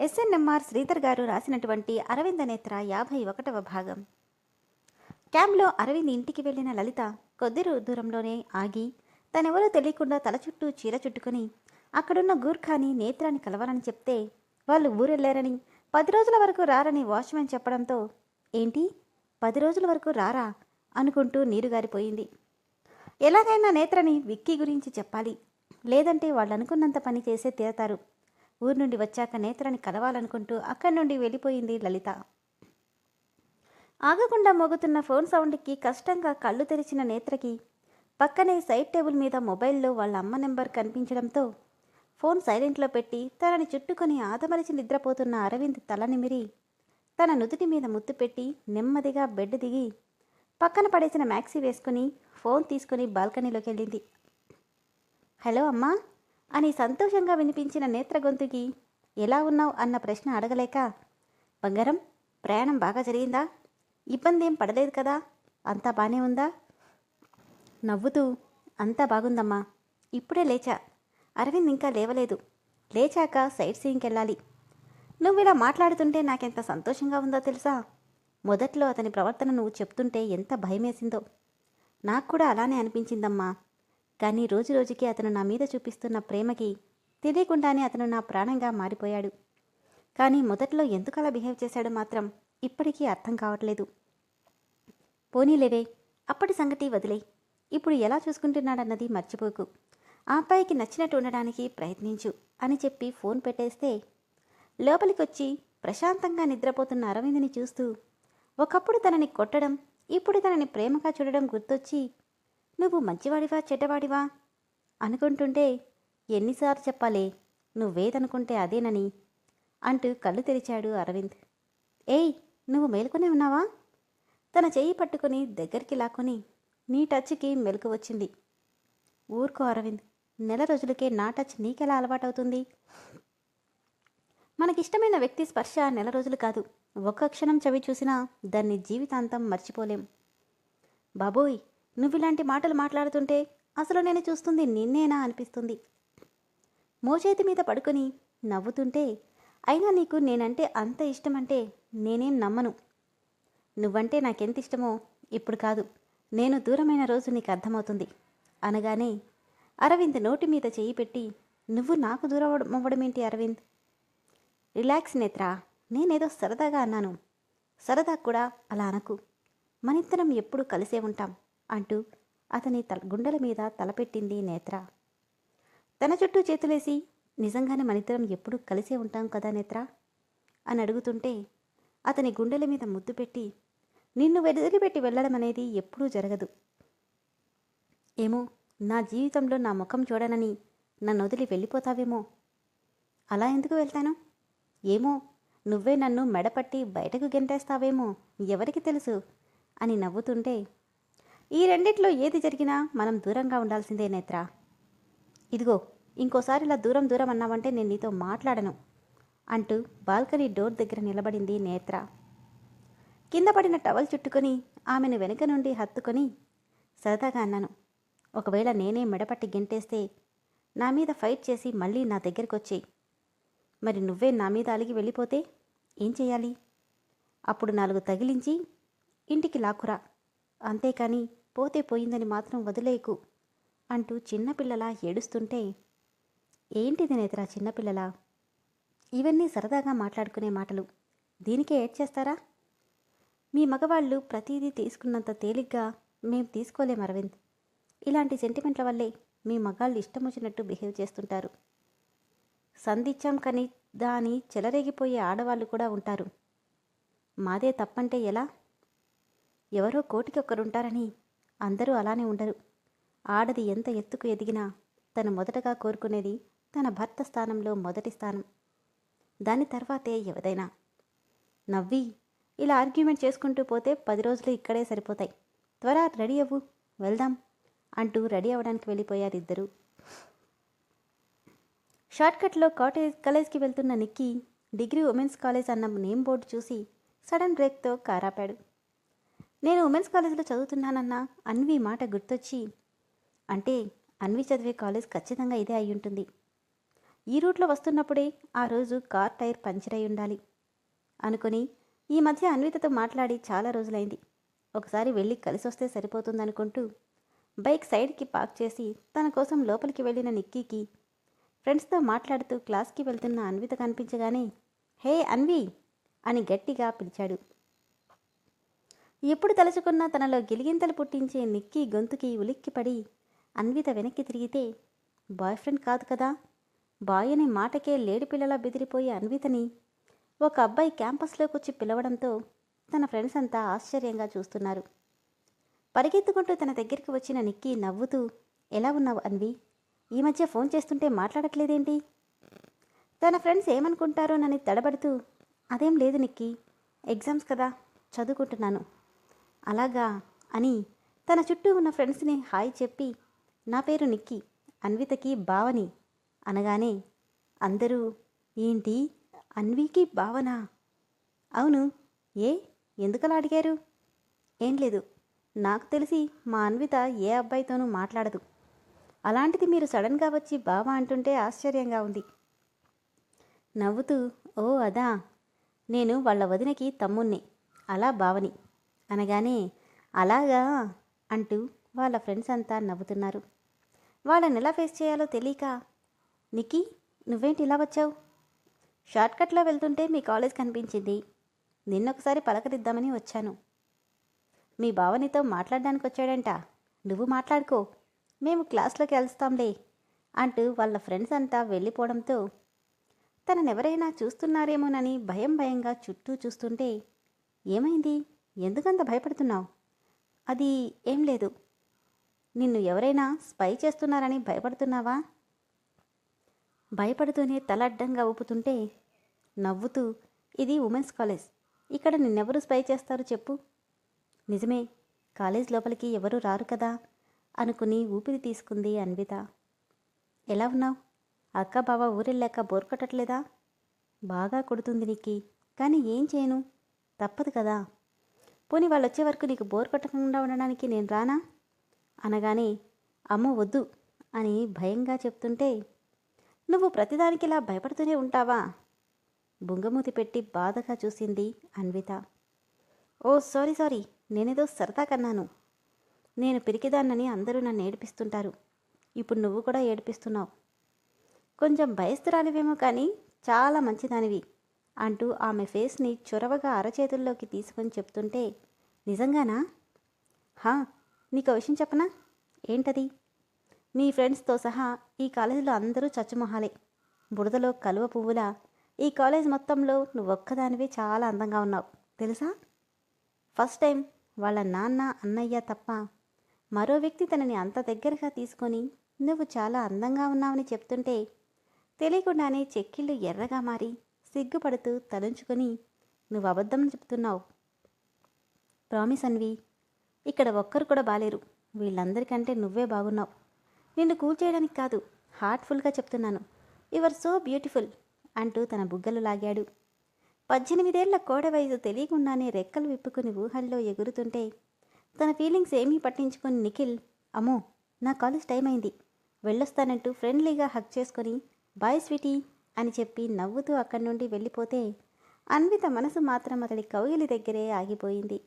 SNMR Sridhar గారు రాసినటువంటి అరవింద నేత్ర యాభై ఒకటవ భాగం. క్యాంప్లో అరవింద్ ఇంటికి వెళ్ళిన లలిత కొద్ది దూరంలోనే ఆగి తనెవరో తెలియకుండా తల చుట్టూ చీర చుట్టుకుని అక్కడున్న గూర్ఖాని నేత్రాన్ని కలవాలని చెప్తే వాళ్ళు ఊరెళ్ళారని పది రోజుల వరకు రారని వాచ్మెన్ చెప్పడంతో ఏంటి? పది రోజుల వరకు రారా? అనుకుంటూ నీరుగారిపోయింది ఎలాగైనా నేత్రని విక్కీ గురించి చెప్పాలి. లేదంటే వాళ్ళు అనుకున్నంత పని చేసే తీరతారు. ఊరు నుండి వచ్చాక నేత్రని కలవాలనుకుంటూ అక్కడి నుండి వెళ్ళిపోయింది లలిత. ఆగకుండా మోగుతున్న ఫోన్ సౌండ్కి కష్టంగా కళ్ళు తెరిచిన నేత్రకి పక్కనే సైడ్ టేబుల్ మీద మొబైల్లో వాళ్ళ అమ్మ నెంబర్ కనిపించడంతో ఫోన్ సైలెంట్లో పెట్టి తనని చుట్టుకొని ఆదమరిచి నిద్రపోతున్న అరవింద్ తల నిమిరి తన నుదుటి మీద ముద్దు పెట్టి నెమ్మదిగా బెడ్ దిగి పక్కన పడేసిన మ్యాక్సీ వేసుకుని ఫోన్ తీసుకుని బాల్కనీలోకి వెళ్ళింది. హలో అమ్మా అని సంతోషంగా వినిపించిన నేత్ర గొంతుకి ఎలా ఉన్నావు? అన్న ప్రశ్న అడగలేక బంగారం ప్రయాణం బాగా జరిగిందా? ఇబ్బంది ఏం పడలేదు కదా? అంతా బాగానే ఉందా? నవ్వుతూ అంతా బాగుందమ్మా. ఇప్పుడే లేచా. అరవింద్ ఇంకా లేవలేదు. లేచాక సైట్ సీయింగ్కి వెళ్ళాలి. నువ్వు ఇలా మాట్లాడుతుంటే నాకెంత సంతోషంగా ఉందో తెలుసా? మొదట్లో అతని ప్రవర్తన నువ్వు చెప్తుంటే ఎంత భయమేసిందో. నాకు కూడా అలానే అనిపించిందమ్మా. కానీ రోజు రోజుకి అతను నా మీద చూపిస్తున్న ప్రేమకి తెలియకుండానే అతను నా ప్రాణంగా మారిపోయాడు. కానీ మొదట్లో ఎందుకు అలా బిహేవ్ చేశాడో మాత్రం ఇప్పటికీ అర్థం కావట్లేదు. పోనీలేవే అప్పటి సంగతి వదిలే. ఇప్పుడు ఎలా చూసుకుంటున్నాడన్నది మర్చిపోకు. ఆ అబ్బాయికి నచ్చినట్టు ఉండడానికి ప్రయత్నించు అని చెప్పి ఫోన్ పెట్టేస్తే లోపలికొచ్చి ప్రశాంతంగా నిద్రపోతున్న అరవింద్ని చూస్తూ ఒకప్పుడు తనని కొట్టడం ఇప్పుడు తనని ప్రేమగా చూడడం గుర్తొచ్చి నువ్వు మంచివాడివా చెడ్డవాడివా? అనుకుంటుంటే ఎన్నిసార్లు చెప్పాలి నువ్వేదనుకుంటే అదేనని అంటూ కళ్ళు తెరిచాడు అరవింద్. ఏయ్ నువ్వు మేలుకునే ఉన్నావా? తన చెయ్యి పట్టుకుని దగ్గరికి లాక్కొని నీ టచ్కి మెలకు వచ్చింది. ఊరుకో అరవింద్ నెల రోజులకే నా టచ్ నీకెలా అలవాటవుతుంది? మనకిష్టమైన వ్యక్తి స్పర్శ నెల రోజులు కాదు ఒక్క క్షణం చవి చూసినా దాన్ని జీవితాంతం మర్చిపోలేం. బాబోయ్ నువ్వు ఇలాంటి మాటలు మాట్లాడుతుంటే అసలు నేను చూస్తుంది నిన్నేనా అనిపిస్తుంది. మోచేతి మీద పడుకుని నవ్వుతుంటే అయినా నీకు నేనంటే అంత ఇష్టమంటే నేనేం నమ్మను. నువ్వంటే నాకెంత ఇష్టమో ఇప్పుడు కాదు నేను దూరమైన రోజు నీకు అర్థమవుతుంది. అనగానే అరవింద్ నోటి మీద చేయి పెట్టి నువ్వు నాకు దూరం అవ్వడమేంటి అరవింద్? రిలాక్స్ నేత్రా నేనేదో సరదాగా అన్నాను. సరదా కూడా అలా అనకు. మనిద్దరం ఎప్పుడు కలిసే ఉంటాం. అంటూ అతని తల గుండెల మీద తలపెట్టింది నేత్ర. తన చుట్టూ చేతులేసి నిజంగానే మనిద్దరం ఎప్పుడు కలిసే ఉంటాం కదా నేత్ర అని అడుగుతుంటే అతని గుండెల మీద ముద్దు పెట్టి నిన్ను వదిలిపెట్టి వెళ్ళడం అనేది ఎప్పుడూ జరగదు. ఏమో నా జీవితంలో నా ముఖం చూడనని నన్ను వదిలి వెళ్ళిపోతావేమో? అలా ఎందుకు వెళ్తాను? ఏమో నువ్వే నన్ను మెడపట్టి బయటకు గెంటేస్తావేమో ఎవరికి తెలుసు అని నవ్వుతుంటే ఈ రెండిట్లో ఏది జరిగినా మనం దూరంగా ఉండాల్సిందే నేత్ర. ఇదిగో ఇంకోసారి ఇలా దూరం దూరం అన్నావంటే నేను నీతో మాట్లాడను అంటూ బాల్కనీ డోర్ దగ్గర నిలబడింది నేత్ర. కింద పడిన టవల్ చుట్టుకొని ఆమెను వెనుక నుండి హత్తుకొని సరదాగా అన్నాను ఒకవేళ నేనే మెడపట్టి గెంటేస్తే నా మీద ఫైట్ చేసి మళ్ళీ నా దగ్గరికి వచ్చేయి మరి నువ్వే నా మీద అలిగి వెళ్ళిపోతే ఏం చేయాలి? అప్పుడు నాలుగు తగిలించి ఇంటికి లాక్కురా. అంతేకాని పోతే పోయిందని మాత్రం వదిలేకు అంటూ చిన్నపిల్లలా ఏడుస్తుంటే ఏంటిది నేత్రా చిన్నపిల్లలా? ఇవన్నీ సరదాగా మాట్లాడుకునే మాటలు. దీనికే ఏడ్ చేస్తారా? మీ మగవాళ్ళు ప్రతిదీ తీసుకున్నంత తేలిగ్గా మేం తీసుకోలేం అరవింద్. ఇలాంటి సెంటిమెంట్ల వల్లే మీ మగాళ్ళు ఇష్టం వచ్చినట్టు బిహేవ్ చేస్తుంటారు. సంధిచ్చాం కానీ దాని చెలరేగిపోయే ఆడవాళ్ళు కూడా ఉంటారు. మాదే తప్పంటే ఎలా? ఎవరో కోటికి ఒకరుంటారని అందరూ అలానే ఉండరు. ఆడది ఎంత ఎత్తుకు ఎదిగినా తను మొదటగా కోరుకునేది తన భర్త స్థానంలో మొదటి స్థానం. దాని తర్వాతే ఎవదైనా. నవ్వి ఇలా ఆర్గ్యుమెంట్ చేసుకుంటూ పోతే పది రోజులు ఇక్కడే సరిపోతాయి. త్వర రెడీ అవ్వు వెళ్దాం అంటూ రెడీ అవ్వడానికి వెళ్ళిపోయారు ఇద్దరు షార్ట్కట్లో కాటేజ్ కాలేజ్కి వెళ్తున్న నిక్కీ డిగ్రీ ఉమెన్స్ కాలేజ్ అన్న నేమ్ బోర్డు చూసి సడన్ బ్రేక్తో కారాపాడు. నేను ఉమెన్స్ కాలేజీలో చదువుతున్నానన్న అన్వి మాట గుర్తొచ్చి అంటే అన్వి చదివే కాలేజ్ ఖచ్చితంగా ఇదే అయి ఉంటుంది. ఈ రూట్లో వస్తున్నప్పుడే ఆ రోజు కార్ టైర్ పంచర్ అయి ఉండాలి. అనుకుని ఈ మధ్య అన్వితతో మాట్లాడి చాలా రోజులైంది. ఒకసారి వెళ్ళి కలిసి వస్తే సరిపోతుందనుకుంటూ బైక్ సైడ్కి పార్క్ చేసి తన కోసం లోపలికి వెళ్ళిన నిక్కీకి ఫ్రెండ్స్తో మాట్లాడుతూ క్లాస్కి వెళ్తున్న అన్విత కనిపించగానే హే అన్వి! అని గట్టిగా పిలిచాడు. ఎప్పుడు తలుచుకున్నా తనలో గిలిగింతలు పుట్టించే నిక్కీ గొంతుకి ఉలిక్కిపడి అన్విత వెనక్కి తిరిగితే బాయ్ ఫ్రెండ్ కాదు కదా. బాయ్ అనే మాటకే లేడిపిల్లలా బెదిరిపోయే అన్వితని ఒక అబ్బాయి క్యాంపస్లోకి వచ్చి పిలవడంతో తన ఫ్రెండ్స్ అంతా ఆశ్చర్యంగా చూస్తున్నారు. పరిగెత్తుకుంటూ తన దగ్గరికి వచ్చిన నిక్కీ నవ్వుతూ ఎలా ఉన్నావు అన్వి? ఈ మధ్య ఫోన్ చేస్తుంటే మాట్లాడట్లేదేంటి? తన ఫ్రెండ్స్ ఏమనుకుంటారోనని తడబడుతూ అదేం లేదు నిక్కీ ఎగ్జామ్స్ కదా చదువుకుంటున్నాను. అలాగా అని తన చుట్టూ ఉన్న ఫ్రెండ్స్ని హాయ్ చెప్పి నా పేరు నిక్కీ అన్వితకి భావని అనగానే అందరూ ఏంటి అన్వికి భావన? అవును ఏ ఎందుకలా అడిగారు? ఏం లేదు నాకు తెలిసి మా అన్విత ఏ అబ్బాయితోనూ మాట్లాడదు. అలాంటిది మీరు సడన్గా వచ్చి బావా అంటుంటే ఆశ్చర్యంగా ఉంది. నవ్వుతూ ఓ అదా నేను వాళ్ళ వదినకి తమ్ముణ్ణి అలా భావని. అనగానే అలాగా అంటూ వాళ్ళ ఫ్రెండ్స్ అంతా నవ్వుతున్నారు. వాళ్ళని ఎలా ఫేస్ చేయాలో తెలియక నిక్కీ నువ్వేంటి ఇలా వచ్చావు? షార్ట్కట్లో వెళ్తుంటే మీ కాలేజ్ కనిపించింది. నిన్నొకసారి పలకరిద్దామని వచ్చాను. మీ బావనితో మాట్లాడడానికి వచ్చాడంట. నువ్వు మాట్లాడుకో. మేము క్లాస్లోకి వెళ్తాంలే అంటూ వాళ్ళ ఫ్రెండ్స్ అంతా వెళ్ళిపోవడంతో తననెవరైనా చూస్తున్నారేమోనని భయం భయంగా చుట్టూ చూస్తుంటే ఏమైంది? ఎందుకంత భయపడుతున్నావు? అది ఏం లేదు. నిన్ను ఎవరైనా స్పై చేస్తున్నారని భయపడుతున్నావా? భయపడుతూనే తల అడ్డంగా ఊపుతుంటే నవ్వుతూ ఇది ఉమెన్స్ కాలేజ్. ఇక్కడ నిన్నెవరు స్పై చేస్తారు చెప్పు? నిజమే కాలేజ్ లోపలికి ఎవరు రారు కదా? అనుకుని ఊపిరి తీసుకుంది అన్విత. ఎలా ఉన్నావు? అక్క బావ ఊరెళ్ళాక బోర్ కొట్టట్లేదా? బాగా కొడుతుంది నీకి కానీ ఏం చేయను? తప్పదు కదా. పోనీ వాళ్ళు వచ్చే వరకు నీకు బోర్ కొట్టకుండా ఉండడానికి నేను రానా? అనగానే అమ్మ వద్దు అని భయంగా చెప్తుంటే నువ్వు ప్రతిదానికి ఇలా భయపడుతూనే ఉంటావా? బుంగమూతి పెట్టి బాధగా చూసింది అన్విత. ఓ సారీ సారీ నేనేదో సరదా కన్నాను. నేను పిరికిదాన్నని అందరూ నన్ను ఏడిపిస్తుంటారు. ఇప్పుడు నువ్వు కూడా ఏడిపిస్తున్నావు. కొంచెం భయస్తురాలివేమో కానీ చాలా మంచిదానివి. అంటూ ఆమె ఫేస్ని చొరవగా అరచేతుల్లోకి తీసుకొని చెప్తుంటే నిజంగానా? హా నీకు విషయం చెప్పనా? ఏంటది? నీ ఫ్రెండ్స్తో సహా ఈ కాలేజీలో అందరూ చచ్చుమొహాలే. బురదలో కలువ పువ్వులా. ఈ కాలేజ్ మొత్తంలో నువ్వొక్కదానివే చాలా అందంగా ఉన్నావు. తెలుసా? ఫస్ట్ టైం వాళ్ళ నాన్న అన్నయ్య తప్ప మరో వ్యక్తి తనని అంత దగ్గరగా తీసుకొని నువ్వు చాలా అందంగా ఉన్నావని చెప్తుంటే తెలియకుండానే చెక్కిళ్ళు ఎర్రగా మారి సిగ్గుపడుతూ తలంచుకొని నువ్వు అబద్ధం చెప్తున్నావు. ప్రామిస్ అన్వి ఇక్కడ ఒక్కరు కూడా బాలేరు. వీళ్ళందరికంటే నువ్వే బాగున్నావు. నిన్ను కూల్ చేయడానికి కాదు హార్ట్ఫుల్గా చెప్తున్నాను. యువర్ సో బ్యూటిఫుల్ అంటూ తన బుగ్గలు లాగాడు. పద్దెనిమిదేళ్ళ కోడ వయసు తెలియకుండానే రెక్కలు విప్పుకుని ఊహల్లో ఎగురుతుంటే తన ఫీలింగ్స్ ఏమీ పట్టించుకుని నిఖిల్ అమ్మో నా కాలేజ్ టైం అయింది. వెళ్ళొస్తానంటూ ఫ్రెండ్లీగా హక్ చేసుకొని బాయ్ స్వీటీ అని చెప్పి నవ్వుతూ అక్కడి నుండి వెళ్ళిపోతే అన్విత మనసు మాత్రం అతడి కౌగిలి దగ్గరే ఆగిపోయింది.